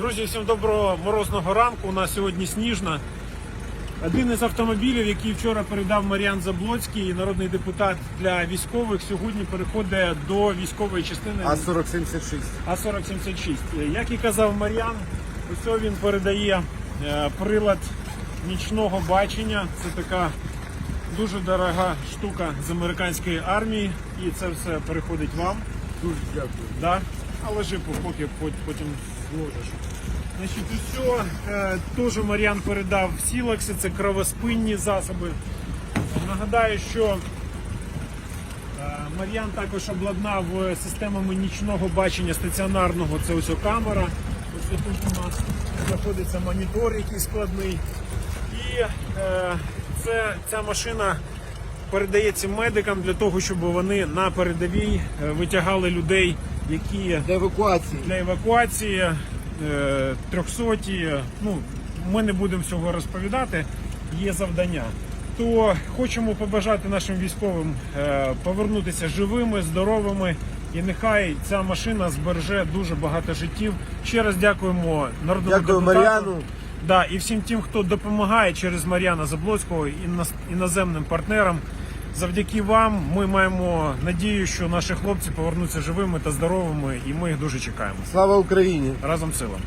Друзі, всім доброго морозного ранку. У нас сьогодні сніжна. Один із автомобілів, який вчора передав Мар'ян Заблоцький, народний депутат для військових, сьогодні переходить до військової частини А 4076. А4076. Як і казав Мар'ян, ось він передає е, прилад нічного бачення. Це така дуже дорога штука з американської армії, і це все переходить вам. Дуже дякую. Да? Але ж поки потім зложиш. Значить, усе, теж Мар'ян передав сілакси, це кровоспинні засоби. Нагадаю, що е, Мар'ян також обладнав е, системами нічного бачення стаціонарного. Це ось камера. Ось тут у нас знаходиться монітор, який складний. І е, це, ця машина передається медикам для того, щоб вони на передовій е, витягали людей, які Для евакуації. для евакуації е, трьохсоті. Ну, ми не будемо всього розповідати. Є завдання. То хочемо побажати нашим військовим е, повернутися живими, здоровими. І нехай ця машина збереже дуже багато життів. Ще раз дякуємо народному Дякую депутату. Мар'яну. Да, і всім тим, хто допомагає через Мар'яна Заблоцького і іноземним партнерам. Завдяки вам ми маємо надію, що наші хлопці повернуться живими та здоровими, і ми їх дуже чекаємо. Слава Україні! Разом сила.